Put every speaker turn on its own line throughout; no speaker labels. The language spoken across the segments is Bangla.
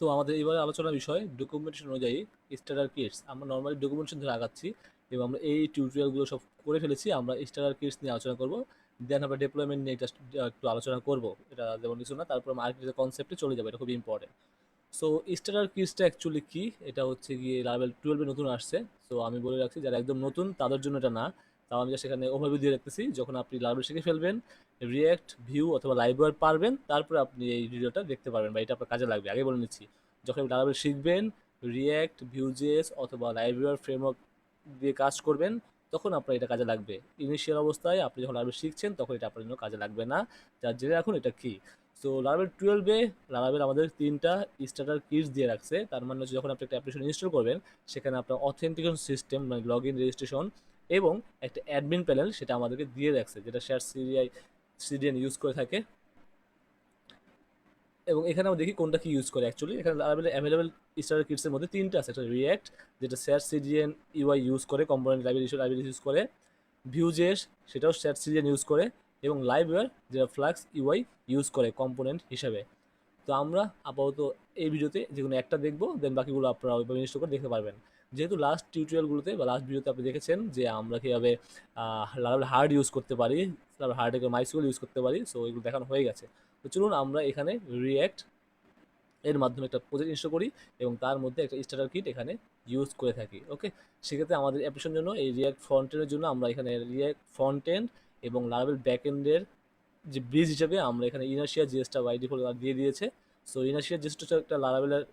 তো আমাদের এবারে আলোচনার বিষয় ডকুমেন্টেশন অনুযায়ী স্টার্টার কিটস আমরা নর্মালি ডকুমেন্টেশন ধরে আগাচ্ছি এবং আমরা এই টিউটোরিয়ালগুলো সব করে ফেলেছি, আমরা স্টার্টার কিটস নিয়ে আলোচনা করব। দেন আমরা ডেপ্লয়মেন্ট নিয়ে জাস্ট একটু আলোচনা করব। এটা যেমন কিছু না, তারপর আমরা আর্কিটেক্টার কনসেপ্টে চলে যাবে, এটা খুব ইম্পর্টেন্ট সো স্টার্টার কিটসটা অ্যাকচুয়ালি কী? এটা হচ্ছে গিয়ে লেভেল টুয়েলভে নতুন আসছে। সো আমি বলে রাখছি, যারা একদম নতুন, তাদের জন্য এটা না। তাও আমি সেখানে ওভারভিউ দিয়ে রাখতেছি, যখন আপনি লাইব্রেরি শিখে ফেলবেন রিয়েক্ট ভিউ অথবা লাইব্রেরি পারবেন, তারপরে আপনি এই ভিডিওটা দেখতে পারবেন বা এটা আপনার কাজে লাগবে। আগে বলে নিচ্ছি, যখন আপনি শিখবেন রিয়েক্ট ভিউজেস অথবা লাইব্রেরি ফ্রেমওয়ার্ক দিয়ে কাজ করবেন, তখন আপনার এটা কাজে লাগবে। ইনিশিয়াল অবস্থায় আপনি যখন লাইব্রেরি শিখছেন, তখন এটা আপনার জন্য কাজে লাগবে না। যার জেনে রাখুন এটা কী। সো লারাবেল টুয়েলভে লারাবেল আমাদের তিনটা স্টার্টার কিটস দিয়ে রাখছে। তার মানে হচ্ছে যখন আপনি একটা অ্যাপ্লিকেশন ইনস্টল করবেন, সেখানে আপনার অথেন্টিকেশন সিস্টেম মানে লগ ইন রেজিস্ট্রেশন এবং একটা অ্যাডমিন প্যানেল সেটা আমাদেরকে দিয়ে রাখছে, যেটা শেয়ার সিরিআই সিডিএন ইউজ করে থাকে। এবং এখানে আমরা দেখি কোনটা কি ইউজ করে অ্যাকচুয়ালি এখানে অ্যাভেলেবেল স্টার কিটসের মধ্যে তিনটা আছে। একটা রিয়্যাক্ট যেটা স্যার সিডিএন ইউআই ইউজ করে কম্পোনেন্ট লাইব্রেরি লাইব্রেরি ইউজ করে। ভিউজেস সেটাও স্যার সিডিএন ইউজ করে। এবং লাইভওয়্যার যেটা ফ্লাক্স ইউআই ইউজ করে কম্পোনেন্ট হিসেবে। তো আমরা আপাতত এই ভিডিওতে যে কোনো একটা দেখব দেন বাকিগুলো আপনারা ওইভাবে ইনস্টল করে দেখতে পারবেন। যেহেতু লাস্ট টিউটোরিয়ালগুলোতে বা লাস্ট ভিডিওতে আপনি দেখেছেন যে আমরা কীভাবে হার্ড ইউজ করতে পারি তারপর হার্ডে মাইসিকুল ইউজ করতে পারি সো এগুলো দেখানো হয়ে গেছে। তো চলুন আমরা এখানে রিয়্যাক্ট এর মাধ্যমে একটা প্রজেক্ট ইনস্টল করি এবং তার মধ্যে একটা স্টার্টার কিট এখানে ইউজ করে থাকি ওকে সেক্ষেত্রে আমাদের অ্যাপ্লিকেশন জন্য এই রিয়্যাক্ট ফ্রন্টেনের জন্য আমরা এখানে রিয়্যাক্ট ফ্রন্ট এন্ড এবং লারাবেল ব্যাকএন্ডের যে ব্রিজ হিসেবে আমরা এখানে ইনার্শিয়া জিএসটা বাই ডিফল্ট দিয়ে দিয়েছে। সো ইনার্শিয়া জিএসটা হচ্ছে একটা লারাবেলের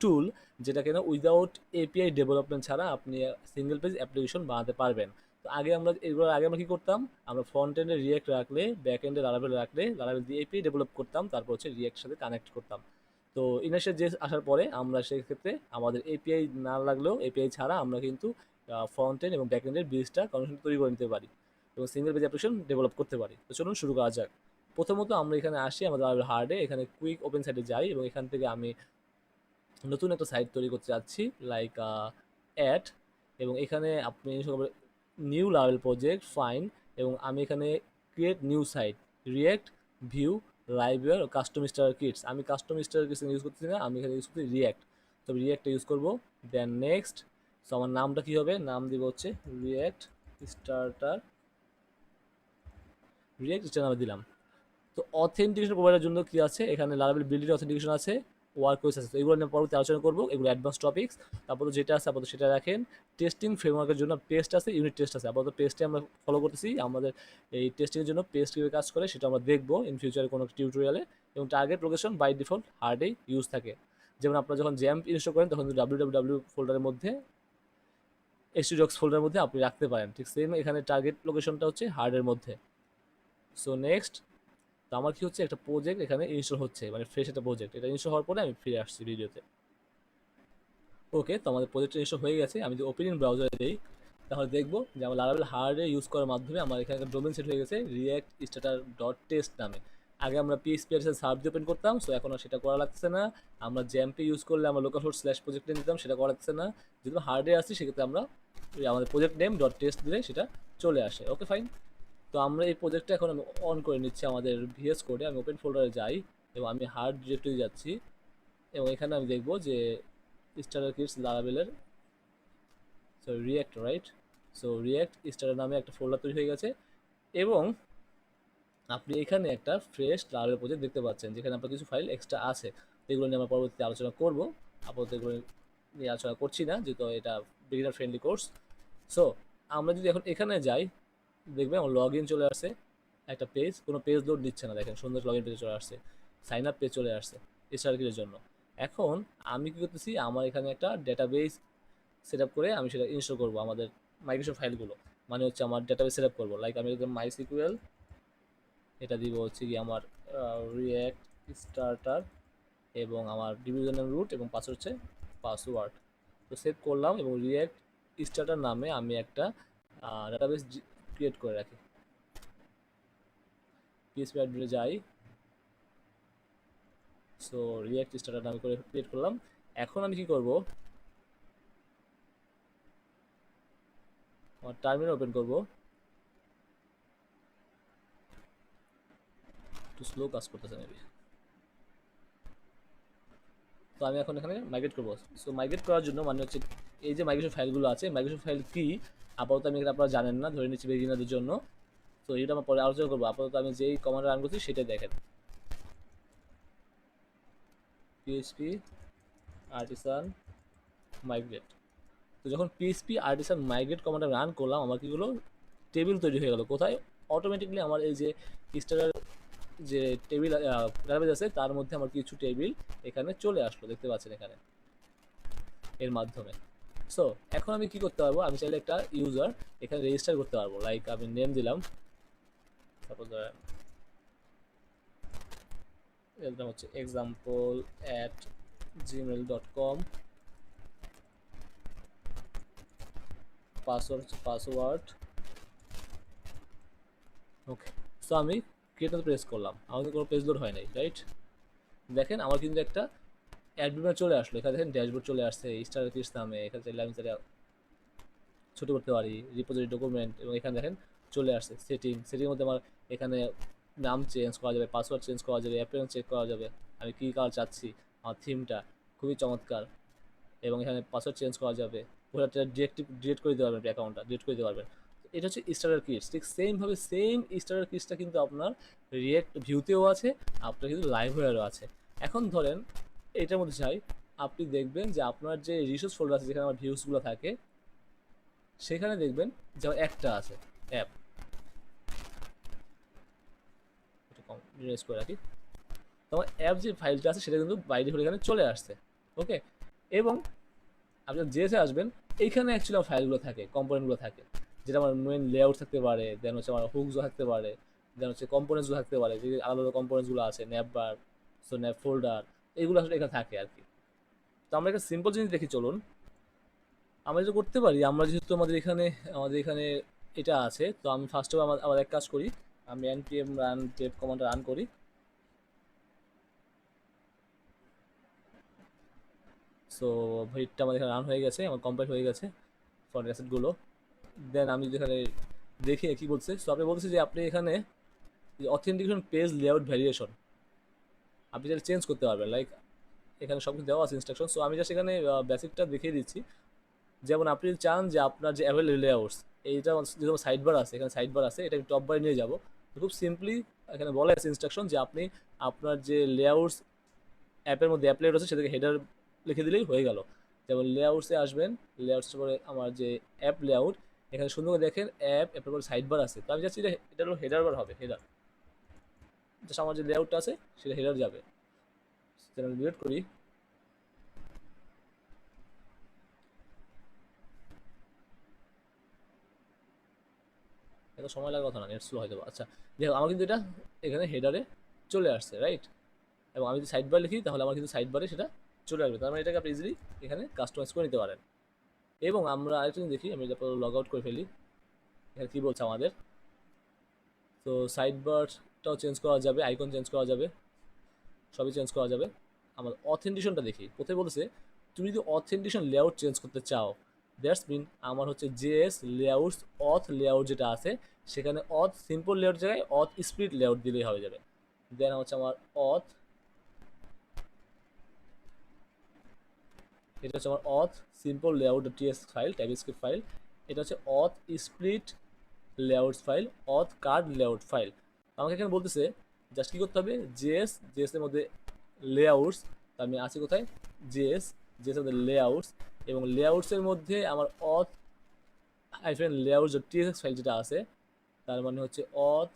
টুল যেটা কিনা উইদাউট এপিআই ডেভেলপমেন্ট ছাড়া আপনি সিঙ্গেল পেজ অ্যাপ্লিকেশন বানাতে পারবেন। তো আগে আমরা এগুলো আগে আমরা কী করতাম? আমরা ফ্রন্ট এন্ডে রিয়েক্ট রাখলে ব্যাক এন্ডে লারাবেল রাখলে লারাবেল দিয়ে এপিআই ডেভেলপ করতাম, তারপর হচ্ছে রিয়েক্টের সাথে কানেক্ট করতাম। তো ইনার্শিয়া জেস আসার পরে আমরা সেক্ষেত্রে আমাদের এপিআই না লাগলেও এপিআই ছাড়া আমরা কিন্তু ফ্রন্ট এন্ড এবং ব্যাক এন্ডের ব্রিজটা কনেকশন তৈরি করে নিতে পারি। এবং সিঙ্গেল পেজ অ্যাপ্লিকেশন ডেভেলপ করতে পারি। তো চলুন শুরু করা যাক। প্রথমত আমরা এখানে আসি আমাদের হার্ডে এখানে কুইক ওপেন সাইটে যাই এবং এখান থেকে আমি নতুন একটা সাইট তৈরি করতে যাচ্ছি লাইক অ্যাড এবং এখানে আপনি নিউ লাভেল প্রজেক্ট ফাইন এবং আমি এখানে create new site React view Livewire custom star kits আমি কাস্টম স্টার কিটস ইউজ করতেছি না, আমি এখানে ইউজ করছি রিয়াক্ট তবে রিয়াক্টটা ইউজ করব। দেন নেক্সট সো আমার নামটা কী হবে? নাম দিব হচ্ছে রিয়াক্ট স্টার্টার রিয়াক্ট স্টার নামে দিলাম। তো অথেন্টিকেশন প্রোভাইডার জন্য কী আছে? এখানে লারাবেল বিল্ডিং অথেন্টিকেশন আছে ওয়ার্ক ওয়েস আছে। তো এগুলো নিয়ে পরবর্তী আলোচনা করব, এগুলো অ্যাডভান্স টপিক্স তারপর যেটা আছে, আপাতত সেটা রাখেন। টেস্টিং ফ্রেমওয়ার্কের জন্য টেস্ট আছে ইউনিট টেস্ট আছে। আপাতত টেস্টে আমরা ফলো করতেছি। আমাদের এই টেস্টিংয়ের জন্য পেস্ট কীভাবে কাজ করে সেটা আমরা দেখব ইন ফিউচারে কোনো টিউটোরিয়ালে এবং টার্গেট লোকেশন বাই ডিফল্ট হার্ডে ইউজ থাকে। যেমন আপনারা যখন জ্যাম্প ইনস্টল করেন, তখন ডাব্লিউ ডাব্লিউ ডাব্লিউ ফোল্ডারের মধ্যে এসটিডক্স ফোল্ডারের মধ্যে আপনি রাখতে পারেন। ঠিক সেম এখানে টার্গেট লোকেশনটা হচ্ছে হার্ডের মধ্যে। সো নেক্সট তো আমার কি হচ্ছে? একটা প্রজেক্ট এখানে ইনস্টল হচ্ছে মানে ফ্রেশ একটা প্রজেক্ট এটা ইনস্টল হওয়ার পরে আমি ফিরে আসছি ভিডিওতে ওকে তো আমাদের প্রজেক্টটা ইনস্টল হয়ে গেছে। আমি যদি ওপেনিং ব্রাউজারে দিই তাহলে দেখব যে আমার লারাবেল হার্ডে ইউজ করার মাধ্যমে আমার এখানে একটা ডোমেন সেট হয়ে গেছে রিয়াক্ট স্টার্টার ডট টেস্ট নামে। আগে আমরা পিএসপি এর সার্ভ দিয়ে ওপেন করতাম সো এখন আর সেটা করা লাগছে না। আমরা জ্যাম্পে ইউজ করলে আমরা লোকাল হোস্ট স্ল্যাশ প্রজেক্ট নিয়ে দিতাম সেটা করা লাগছে না। যদি হার্ডে আসি, সেক্ষেত্রে আমরা আমাদের প্রজেক্ট নেম ডট টেস্ট দিলে সেটা চলে আসে। ওকে ফাইন তো আমরা এই প্রজেক্টটা এখন আমি অন করে নিচ্ছি আমাদের ভিএস কোডে আমি ওপেন ফোল্ডারে যাই এবং আমি হার্ড ডিরেক্টরি যাচ্ছি এবং এখানে আমি দেখব যে starter kits লারাবেলের so React right so React starter নামে একটা ফোল্ডার তৈরি হয়ে গেছে এবং আপনি এখানে একটা ফ্রেশ লারাবেল প্রজেক্ট দেখতে পাচ্ছেন, যেখানে আপনার কিছু ফাইল এক্সট্রা আছে। এগুলো নিয়ে আমরা পরবর্তীতে আলোচনা করব। আপাতত এগুলো নিয়ে আলোচনা করছি না, যেহেতু এটা বিগিনার ফ্রেন্ডলি কোর্স সো আমরা যদি এখন এখানে যাই দেখবে আমার লগ ইন চলে আসছে, একটা পেজ কোনো পেজ লোড দিচ্ছে না, দেখেন সুন্দর লগ ইন পেজে চলে আসছে সাইন আপ পেজ চলে আসছে স্টার্কিটের জন্য। এখন আমি কী করতেছি, আমার এখানে একটা ডেটাবেস সেট আপ করে আমি সেটা ইনস্টল করব আমাদের মাইগ্রেশন ফাইলগুলো মানে হচ্ছে আমার ডেটাবেস সেট আপ করব। লাইক আমি মাই সিকুয়েল এটা দিব হচ্ছে কি আমার রিয়্যাক্ট স্টার্টার এবং আমার ডিভিশনাল রুট এবং পাসওয়ার্ড হচ্ছে পাসওয়ার্ড তো সেভ করলাম এবং রিয়্যাক্ট স্টার্টার নামে আমি একটা ডাটাবেস ক্রিয়েট করে রাখি। পিএসপি অ্যাডমিনে যাই। সো রিয়াক্ট স্টার্টার আমি করে ক্রিয়েট করলাম। এখন আমি কি করব? আমার টার্মিনাল ওপেন করব। একটু স্লো কাজ করতেছে মেবি তো আমি এখন এখানে মাইগ্রেট করব। সো মাইগ্রেট করার জন্য মানে হচ্ছে এই যে মাইগ্রেশন ফাইলগুলো আছে মাইগ্রেশন ফাইল কি? আপাতত আমি আপনারা জানেন না, ধরে নিচ্ছি বেগিনারদের জন্য। তো এটা আমরা পরে আলোচনা করব। আপাতত আমি যেই কমান্ড রান করছি সেটাই দেখেন। পিএইচপি আর্টিসান মাইগ্রেট তো যখন পিএইচপি আর্টিসান মাইগ্রেট কমান্ডটা রান করলাম, আমার কি হলো? টেবিল তৈরি হয়ে গেল। কোথায়? অটোমেটিকলি আমার এই যে স্টারের যে টেবিল ডাটাবেজ আছে, তার মধ্যে আমার কিছু টেবিল এখানে চলে আসলো। দেখতে পাচ্ছেন এখানে। এর মাধ্যমে। সো এখন আমি কি করতে পারব? আমি চাইলে একটা ইউজার এখানে রেজিস্টার করতে পারব। লাইক আমি নেম দিলাম। সাপোজ নাম হচ্ছে example at Gmail dot com password password okay so আমি ক্রিয়েট প্রেস করলাম। কিন্তু কোনো পেজ লোড হয় নাই রাইট দেখেন, আমার কিন্তু একটা অ্যাডমিটার চলে আসলো। এখানে দেখেন ড্যাশবোর্ড চলে আসছে স্টার কিস নামে, এখানে চাইলে আমি চাইলে ছোটো করতে পারি রিপোজিটরি ডকুমেন্ট এবং এখানে দেখেন চলে আসছে সেটিং সেটিংয়ের মধ্যে আমার এখানে নাম চেঞ্জ করা যাবে পাসওয়ার্ড চেঞ্জ করা যাবে অ্যাপিয়ারেন্স চেক করা যাবে, আমি কী কালার চাচ্ছি, আমার থিমটা খুবই চমৎকার এবং এখানে পাসওয়ার্ড চেঞ্জ করা যাবে। ওটা ডিরেক্টিভ ডিলিট করে দিতে পারবেন অ্যাকাউন্টটা ডিলিট করে দিতে পারবেন। এটা হচ্ছে স্টারের কিটস ঠিক সেমভাবে সেম স্টারের কিটসটা কিন্তু আপনার রিয়েক্ট ভিউতেও আছে, আপনার কিন্তু লাইভ ওয়ারও আছে। এখন ধরেন এটার মধ্যে চাই, আপনি দেখবেন যে আপনার যে রিসোর্স ফোল্ডার আছে, যেখানে আমার ভিউসগুলো থাকে, সেখানে দেখবেন যে একটা আছে অ্যাপ রিলাইজ করে রাখি। তোমার অ্যাপ যে ফাইলটা আছে, সেটা কিন্তু বাইরে হলে এখানে চলে আসছে ওকে এবং আপনি জেসে আসবেন, এইখানে অ্যাকচুয়ালি আমার ফাইলগুলো থাকে কম্পোনেন্টগুলো থাকে। যেটা আমার মেন লেআউট থাকতে পারে দেন হচ্ছে আমার হুকসও থাকতে পারে দেন হচ্ছে কম্পোনেন্টসগুলো থাকতে পারে, যে আলাদা আলাদা কম্পোনেন্টসগুলো আছে nav bar so nav folder এগুলো আসলে এখানে থাকে আর কি। তো আমরা একটা সিম্পল জিনিস দেখি, চলুন। আমরা যেটা করতে পারি, আমরা যেহেতু আমাদের এখানে আমাদের এখানে এটা আছে, তো আমি ফার্স্ট অফ আমার এক কাজ করি, আমি এনপিএম রান টেপ কমান্ড রান করি। সো ভিটটা আমাদের এখানে রান হয়ে গেছে, আমার কমপ্লিট হয়ে গেছে ফর অ্যাসেটগুলো দেন আমি যদি এখানে দেখি, কি বলছে? সো আপনি বলছে যে, আপনি এখানে অথেন্টিকেশন পেজ লেআউট ভ্যারিয়েশন আপনি যেটা চেঞ্জ করতে পারবেন লাইক এখানে সব কিছু দেওয়া আছে ইনস্ট্রাকশন সো আমি জাস্ট এখানে বেসিকটা দেখিয়ে দিচ্ছি। যেমন আপনি চান যে আপনার যে অ্যাভেলেবল লেআউটস এইটা যেরকম সাইড বার আছে, এখানে সাইড বার আছে এটা আমি টপ বারে নিয়ে যাব। খুব সিম্পলি এখানে বলা আছে ইনস্ট্রাকশন যে আপনি আপনার যে লেআউটস অ্যাপের মধ্যে অ্যাপ্লাই রয়েছে সেটাকে হেডার লিখে দিলেই হয়ে গেল। যেমন লেআউটসে আসবেন লেআউটস পরে আমার যে অ্যাপ লেআউট এখানে সুন্দর দেখেন অ্যাপ অ্যাপের পরে সাইড বার আছে। তো আমি চাচ্ছি এটা হলো হেডার বার হবে হেডার জাস্ট আমার যে লেআউটটা আছে, সেটা হেডার যাবে। আমি ডিলিট করি। এত সময় লাগার কথা না নেট স্লো হয়ে যাবে আচ্ছা দেখো, আমার কিন্তু এটা এখানে হেডারে চলে আসছে রাইট এবং আমি যদি সাইড বার লিখি, তাহলে আমার কিন্তু সাইড বারে সেটা চলে আসবে। তার মানে এটাকে আপনি ইজিলি এখানে কাস্টমাইজ করে নিতে পারেন। এবং আমরা আরেকটা দেখি, আমি তারপর লগ আউট করে ফেলি। এখানে কী বলছে আমাদের? তো সাইড বারটাও চেঞ্জ করা যাবে, আইকন চেঞ্জ করা যাবে, সবই চেঞ্জ করা যাবে। আমার অথেন্টিশনটা দেখি। কোথায় বলেছে, তুমি যদি অথেন্টিশন লেআউট চেঞ্জ করতে চাও দ্যাটস মিন আমার হচ্ছে জেএস লেআউটস অথ লেআউট যেটা আছে, সেখানে অথ সিম্পল লেআউট জায়গায় অথ স্প্লিট লেআউট দিলেই হয়ে যাবে। দেন হচ্ছে আমার অথ এটা হচ্ছে আমার auth simple layout TS file TypeScript file এটা হচ্ছে auth split layouts file auth card layout file আমাকে এখানে বলতেছে, জাস্ট কী করতে হবে? জেএস জেএসের মধ্যে লেআউটস আমি আছি কোথায়? জেএস জেএসের মধ্যে লেআউটস এবং লেআউটসের মধ্যে আমার অথ হাইফেন লেআউটস টিএসএক্স ফাইল যেটা আছে, তার মানে হচ্ছে অথ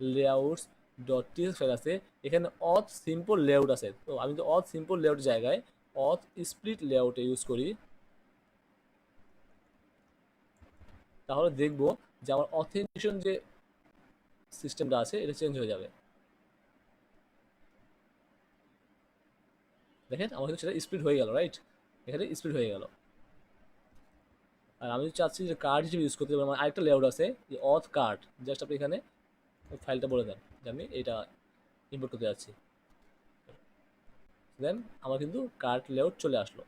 লেআউটস ডট টিএস ফাইল আছে। এখানে অথ সিম্পল লেআউট আছে। তো আমি তো অথ সিম্পল লেআউট জায়গায় অথ স্প্লিট লেআউটে ইউজ করি। তাহলে দেখব যে আমার অথেন্টিকেশন যে সিস্টেমটা আছে, এটা চেঞ্জ হয়ে যাবে। দেখেন, আমার কিন্তু সেটা স্পিড হয়ে গেল রাইট এখানে স্পিড হয়ে গেল। আর আমি চাচ্ছি যে কার্ড হিসেবে ইউজ করতে আমার আরেকটা লেআউট আছে, যে অথ কার্ড জাস্ট আপনি এখানে ফাইলটা বলে দেন, যে আমি এটা ইম্পোর্ট করতে যাচ্ছি। দেন আমার কিন্তু কার্ড লেআউট চলে আসলো।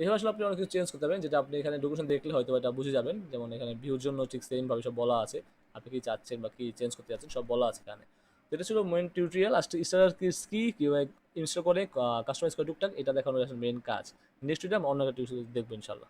এভাবে আসলে আপনি অনেক কিছু চেঞ্জ করতে পারেন, যেটা আপনি এখানে ডকুমেন্ট দেখলে হয়তো এটা বুঝে যাবেন। যেমন এখানে ভিউর জন্য ঠিক সেমভাবে সব বলা আছে। আপনি কি চাচ্ছেন বা কি চেঞ্জ করতে চাচ্ছেন সব বলা আছে এখানে। এটা ছিল মেন টিউটোরিয়াল আজকে স্টার কিস কি? কীভাবে ইনস্টল করে কাস্টমাইজ করে টুকটাক, এটা দেখানোর মেন কাজ। নেক্সট ভিডিও আমরা অন্য একটা টিউটোরিয়াল দেখব ইনশাল্লাহ